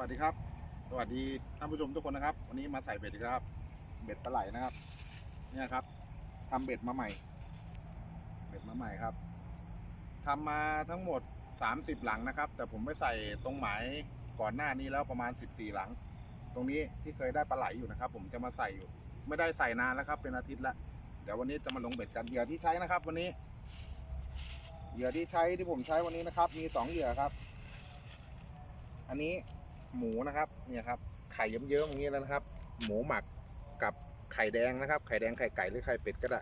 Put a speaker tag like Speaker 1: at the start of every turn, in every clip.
Speaker 1: วัสดีครับ สวัสดีท่านผู้ชมทุกคนนะครับ วันนี้มาใส่เบ็ดอีกครับ เบ็ดปลาไหลนะครับ เนี่ยครับทำเบ็ดมาใหม่ เบ็ดมาใหม่ครับทำมาทั้งหมด 30 หลังนะครับ แต่ผมไปใส่ตรงหมายก่อนหน้านี้แล้วประมาณ 14 หลัง ตรงนี้ที่เคยได้ปลาไหลอยู่นะครับ ผมจะมาใส่อยู่ ไม่ได้ใส่นานแล้วครับ เป็นอาทิตย์ละ เดี๋ยววันนี้จะมาลงเบ็ดกันเหยื่อที่ใช้นะครับ วันนี้เหยื่อที่ใช้ที่ผมใช้วันนี้นะครับ มีสองเหยื่อครับ อันนี้ หมูนะครับเนี่ยครับไข่เยิ้มๆอย่างนี้แล้วนะครับ หมูหมักกับไข่แดงนะครับ ไข่แดงไข่ไก่หรือไข่เป็ดก็ได้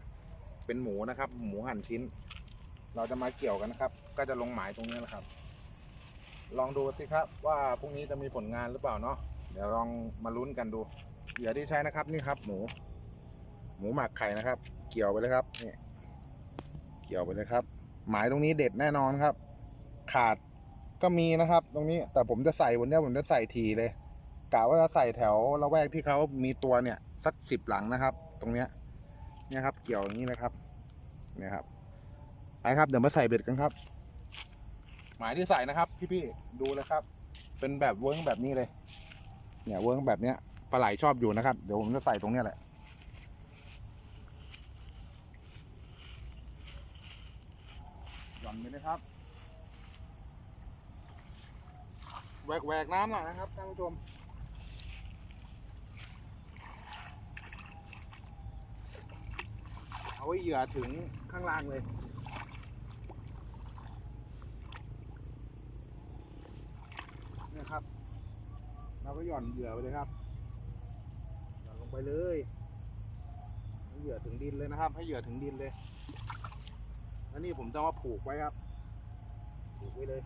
Speaker 1: เป็นหมูนะครับ หมูหั่นชิ้น เราจะมาเกี่ยวกันนะครับ ก็จะลงหมายตรงนี้นะครับ ลองดูสิครับว่าพรุ่งนี้จะมีผลงานหรือเปล่าเนาะเดี๋ยวลองมาลุ้นกันดูเหยื่อที่ใช้นะครับนี่ครับ หมู หมูหมักไข่นะครับ เกี่ยวไปเลยครับนี่เกี่ยวไปเลยครับ หมายตรงนี้เด็ดแน่นอนครับ ขาด ก็มีนะครับ ตรงนี้แต่ผมจะใส่วันนี้ผมจะใส่ทีเลยกะว่าจะใส่แถวละแวกที่เขามีตัวเนี่ยสักสิบหลังนะครับ ตรงเนี้ยเนี่ยครับ เกี่ยวอย่างนี้นะครับเนี่ยครับไปครับเดี๋ยวมาใส่เบ็ดกันครับ หมายที่ใส่นะครับ พี่ๆดูเลยครับ เป็นแบบเวิร์กแบบนี้เลย เนี่ยเวิร์กแบบเนี้ยปลาไหลชอบอยู่นะครับ เดี๋ยวผมจะใส่ตรงเนี้ยแหละหย่อนไปเลยครับ แหวกแหวกน้ำหน่อยนะครับท่านผู้ชมเอาไว้เหยื่อถึงข้างล่างเลยนี่ครับ เราก็หย่อนเหยื่อไปเลยครับหย่อนลงไปเลยให้เหยื่อถึงดินเลยนะครับ ให้เหยื่อถึงดินเลย แล้วนี่ผมจะมาผูกไว้ครับ ผูกไว้เลย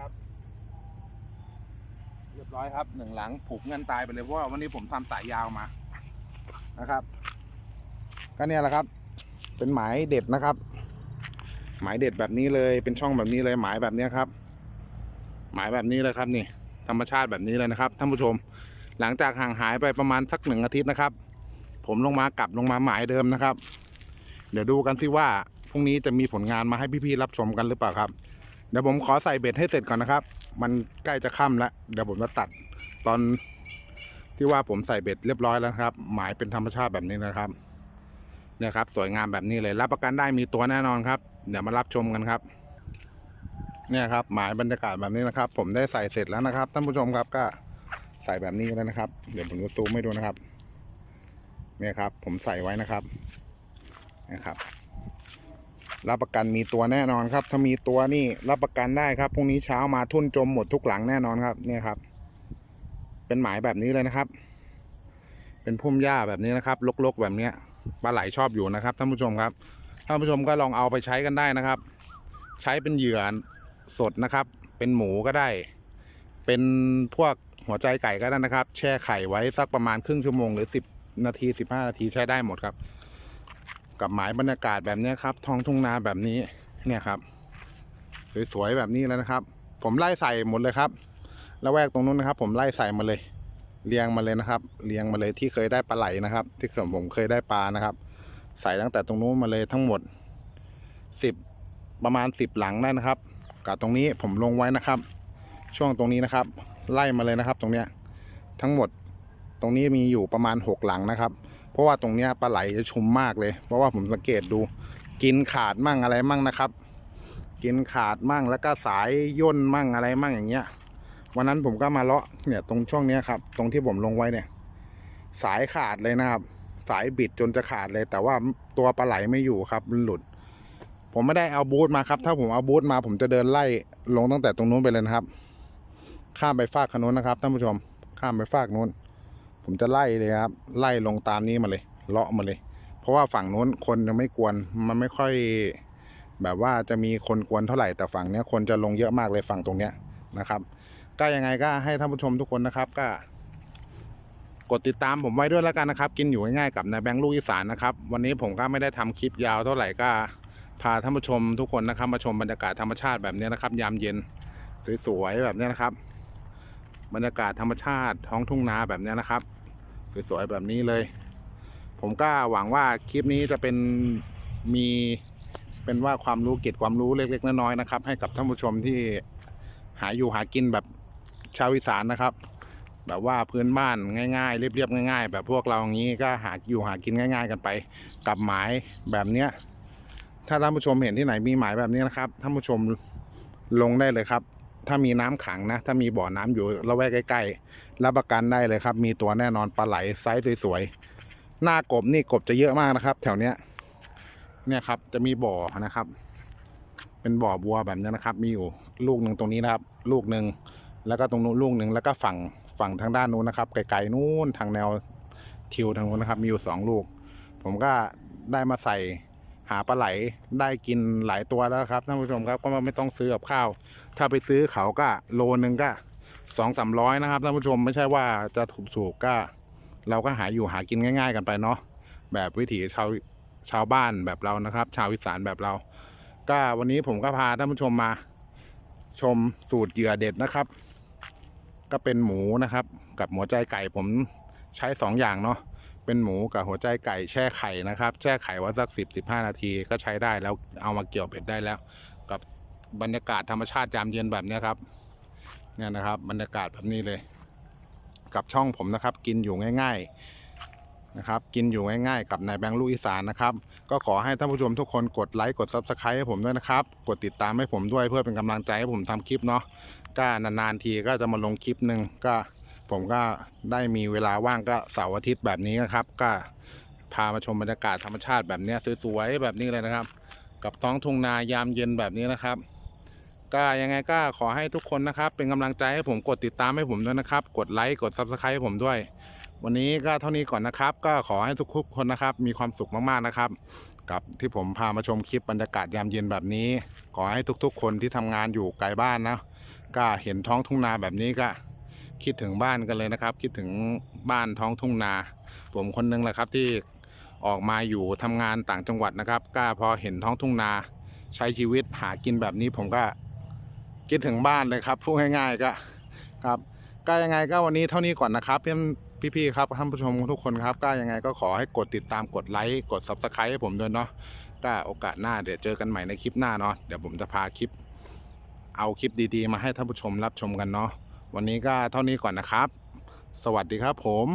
Speaker 1: นะครับ เรียบร้อยครับหนึ่งหลังผูกเงินตายไปเลยเพราะว่าวันนี้ผมทำสายยาวมานะครับ ก็เนี่ยแหละครับ เป็นหมายเด็ดนะครับ หมายเด็ดแบบนี้เลยเป็นช่องแบบนี้เลยหมายแบบเนี้ยครับ หมายแบบนี้เลยครับนี่ ธรรมชาติแบบนี้เลยนะครับท่านผู้ชม หลังจากห่างหายไปประมาณสักหนึ่งอาทิตย์นะครับ ผมลงมากลับลงมาหมายเดิมนะครับ เดี๋ยวดูกันสิว่าพรุ่งนี้จะมีผลงานมาให้พี่ๆรับชมกันหรือเปล่าครับ เดี๋ยวผมขอใส่เบ็ดให้เสร็จก่อนนะครับ มันใกล้จะค่ำแล้วเดี๋ยวผมจะตัดตอนที่ว่าผมใส่เบ็ดเรียบร้อยแล้วครับ หมายเป็นธรรมชาติแบบนี้นะครับเนี่ยครับ สวยงามแบบนี้เลย รับประกันได้มีตัวแน่นอนครับ เดี๋ยวมารับชมกันครับ เนี่ยครับ หมายบรรยากาศแบบนี้นะครับ ผมได้ใส่เสร็จแล้วนะครับท่านผู้ชมครับก็ใส่แบบนี้แล้วนะครับ เดี๋ยวผมจะซูมให้ดูนะครับ เนี่ยครับ ผมใส่ไว้นะครับ นะครับ รับประกันมีตัวแน่นอนครับ ถ้ามีตัวนี่รับประกันได้ครับพรุ่งนี้เช้ามาทุ่นจมหมดทุกหลังแน่นอนครับเนี่ยครับ เป็นหมายแบบนี้เลยนะครับ เป็นพุ่มหญ้าแบบนี้นะครับลกๆแบบเนี้ยปลาไหลชอบอยู่นะครับท่านผู้ชมครับท่านผู้ชมก็ลองเอาไปใช้กันได้นะครับ ใช้เป็นเหยื่อสดนะครับ เป็นหมูก็ได้ เป็นพวกหัวใจไก่ก็ได้นะครับ แช่ไข่ไว้สักประมาณครึ่งชั่วโมงหรือสิบนาทีสิบห้านาทีใช้ได้หมดครับ กับหมายบรรยากาศแบบนี้ครับ ท้องทุ่งนาแบบนี้เนี่ยครับ สวยๆแบบนี้แล้วนะครับ ผมไล่ใส่หมดเลยครับแล้วแวกตรงนู้นนะครับ ผมไล่ใส่มาเลย เรียงมาเลยนะครับเรียงมาเลยที่เคยได้ปลาไหลนะครับ ที่ผมเคยได้ปลานะครับ ใส่ตั้งแต่ตรงนู้นมาเลยทั้งหมดสิบประมาณสิบหลังได้นะครับกับตรงนี้ผมลงไว้นะครับ ช่วงตรงนี้นะครับ ไล่มาเลยนะครับ ตรงเนี้ยทั้งหมดตรงนี้มีอยู่ประมาณหกหลังนะครับ เพราะว่าตรงเนี้ยปลาไหลจะชุมมากเลย เพราะว่าผมสังเกตดู กินขาดมั่งอะไรมั่งนะครับ กินขาดมั่งแล้วก็สายย่นมั่งอะไรมั่งอย่างเงี้ย วันนั้นผมก็มาเลาะเนี่ยตรงช่วงเนี้ยครับ ตรงที่ผมลงไว้เนี่ย สายขาดเลยนะครับ สายบิดจนจะขาดเลย แต่ว่าตัวปลาไหลไม่อยู่ครับหลุด ผมไม่ได้เอาบูทมาครับ ถ้าผมเอาบูทมา ผมจะเดินไล่ลงตั้งแต่ตรงนู้นไปเลยนะครับ ข้ามไปฟากขนู้นนะครับท่านผู้ชม ข้ามไปฟากนู้น ผมจะไล่เลยครับ ไล่ลงตามนี้มาเลย เลาะมาเลย เพราะว่าฝั่งนู้นคนยังไม่กวน มันไม่ค่อย แบบว่าจะมีคนกวนเท่าไหร่ แต่ฝั่งเนี้ยคนจะลงเยอะมากเลยฝั่งตรงเนี้ยนะครับ ก็ยังไงก็ให้ท่านผู้ชมทุกคนนะครับ ก็ กดติดตามผมไว้ด้วยแล้วกันนะครับ กินอยู่ง่ายๆกับนายแบงค์ลูกอีสานนะครับ วันนี้ผมก็ไม่ได้ทำคลิปยาวเท่าไหร่ก็ พาท่านผู้ชมทุกคนนะครับ มาชมบรรยากาศธรรมชาติแบบนี้นะครับ ยามเย็นสวยๆแบบนี้นะครับบรรยากาศธรรมชาติท้องทุ่งนาแบบนี้นะครับ สวยๆแบบนี้เลย ผมก็หวังว่าคลิปนี้จะเป็นมีเป็นว่าความรู้เกร็ดความรู้เล็ก ๆน้อยๆนะครับ ให้กับท่านผู้ชมที่หาอยู่หากินแบบชาวอีสานนะครับ แบบว่าพื้นบ้านง่ายๆเรียบๆง่าย ๆ แบบพวกเราอย่างนี้ก็หาอยู่หากินง่าย ๆ กันไป กับหมายแบบเนี้ยถ้าท่านผู้ชมเห็นที่ไหนมีหมายแบบนี้นะครับท่านผู้ชมลงได้เลยครับ ถ้ามีน้ำขังนะ ถ้ามีบ่อน้ำอยู่ละแวกใกล้ๆรับประกันได้เลยครับ มีตัวแน่นอนปลาไหลไซส์สวยๆหน้ากบนี่กบจะเยอะมากนะครับ แถวเนี้ย เนี่ยครับจะมีบ่อนะครับ เป็นบ่อบัวแบบนี้นะครับ มีอยู่ลูกหนึ่งตรงนี้นะครับ ลูกหนึ่งแล้วก็ตรงนู้นลูกหนึ่งแล้วก็ฝั่งฝั่งทางด้านนู้นนะครับไกลๆนู้นทางแนวทิวทางนู้นนะครับ มีอยู่สองลูก ผมก็ได้มาใส่ หาปลาไหลได้กินหลายตัวแล้วครับท่านผู้ชมครับก็ไม่ต้องซื้อกับข้าว ถ้าไปซื้อเขาก็โลนึงก็สองสามร้อยนะครับท่านผู้ชมไม่ใช่ว่าจะถูกๆก็ เราก็หาอยู่หากินง่าย ๆ กันไปเนาะแบบวิถีชาวชาวบ้านแบบเรานะครับ ชาวอีสานแบบเรา ก็วันนี้ผมก็พาท่านผู้ชมมา ชมสูตรเหยื่อเด็ดนะครับ ก็เป็นหมูนะครับ กับหัวใจไก่ผมใช้สองอย่างเนาะ เป็นหมูกับหัวใจไก่แช่ไข่นะครับ แช่ไข่ไว่าสักสิบสิบห้านาทีก็ใช้ได้แล้วเอามาเกี่ยวเผ็ดได้แล้ว กับบรรยากาศธรรมชาติยามเย็นแบบนี้ครับเนี่ยนะครับ บรรยากาศแบบนี้เลย กับช่องผมนะครับ กินอยู่ง่าย ๆนะครับ กินอยู่ง่ายๆ กับนายแบงค์ลูกอีสานนะครับ ก็ขอให้ท่านผู้ชมทุกคนกดไลค์กด Subscribe ให้ผมด้วยนะครับ กดติดตามให้ผมด้วยเพื่อเป็นกำลังใจให้ผมทำคลิปเนาะก็นานๆทีก็จะมาลงคลิปหนึ่งก็ ผมก็ได้มีเวลาว่างก็เสาร์อาทิตย์แบบนี้นะครับ ก็พามาชมบรรยากาศธรรมชาติแบบนี้สวยๆแบบนี้เลยนะครับ กับท้องทุ่งนายามเย็นแบบนี้นะครับ ก็ยังไงก็ขอให้ทุกคนนะครับ เป็นกำลังใจให้ผมกดติดตามให้ผมด้วยนะครับ กดไลค์กด Subscribe ให้ผมด้วย วันนี้ก็เท่านี้ก่อนนะครับ ก็ขอให้ทุกๆคนนะครับ มีความสุขมากๆนะครับ กับที่ผมพามาชมคลิปบรรยากาศยามเย็นแบบนี้ ขอให้ทุกๆ คนที่ทำงานอยู่ไกลบ้านนะก็เห็นท้องทุ่งนาแบบนี้ก็ คิดถึงบ้านกันเลยนะครับ คิดถึงบ้านท้องทุ่งนา ผมคนนึงแหละครับที่ออกมาอยู่ทำงานต่างจังหวัดนะครับ ก็พอเห็นท้องทุ่งนาใช้ชีวิตหากินแบบนี้ผมก็คิดถึงบ้านเลยครับพูดง่ายๆก็ครับก็ยังไงก็วันนี้เท่านี้ก่อนนะครับเพื่อนพี่ๆครับท่านผู้ชมทุกคนครับก็ยังไงก็ขอให้กดติดตามกดไลค์กด subscribe ให้ผมด้วยเนาะก็โอกาสหน้าเดี๋ยวเจอกันใหม่ในคลิปหน้าเนาะเดี๋ยวผมจะพาคลิป เอาคลิปดีๆ มาให้ท่านผู้ชมรับชมกันเนาะ วันนี้ก็เท่านี้ก่อนนะครับ สวัสดีครับผม